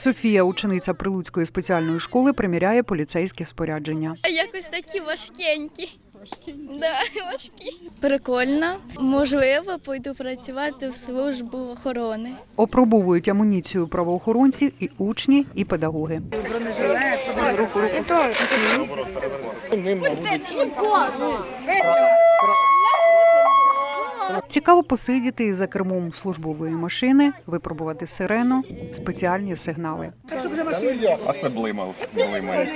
Софія, учениця Прилуцької спеціальної школи, приміряє поліцейське спорядження. Якось такі важкенькі. Да, важкі. Прикольно. Можливо, пойду працювати в службу охорони. Опробовують амуніцію правоохоронців і учні, і педагоги. Цікаво посидіти і за кермом службової машини, випробувати сирену, спеціальні сигнали. А це блимав. Блимає.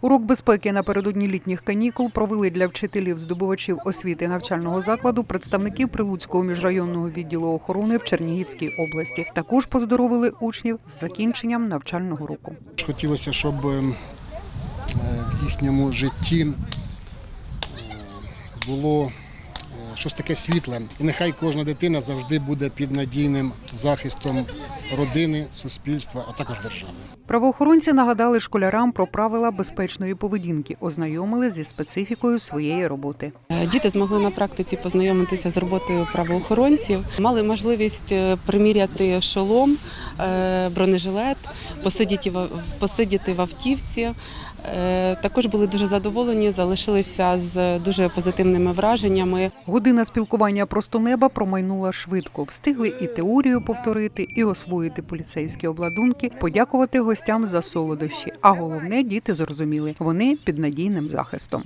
Урок безпеки напередодні літніх канікул провели для вчителів здобувачів освіти навчального закладу представників Прилуцького міжрайонного відділу охорони в Чернігівській області. Також поздоровили учнів з закінченням навчального року. Хотілося, щоб е, в їхньому житті було е, щось таке світле. І нехай кожна дитина завжди буде під надійним захистом родини, суспільства, а також держави. Правоохоронці нагадали школярам про правила безпечної поведінки, ознайомили зі специфікою своєї роботи. Е, Діти змогли на практиці познайомитися з роботою правоохоронців, мали можливість е, приміряти шолом, бронежилет, посидіти в посидіти в автівці. Е, Також були дуже задоволені, залишилися з дуже позитивними враженнями. Година спілкування просто неба промайнула швидко. Встигли і теорію повторити, і освоїти поліцейські обладунки, подякувати гостям за солодощі. А головне, діти зрозуміли, вони під надійним захистом.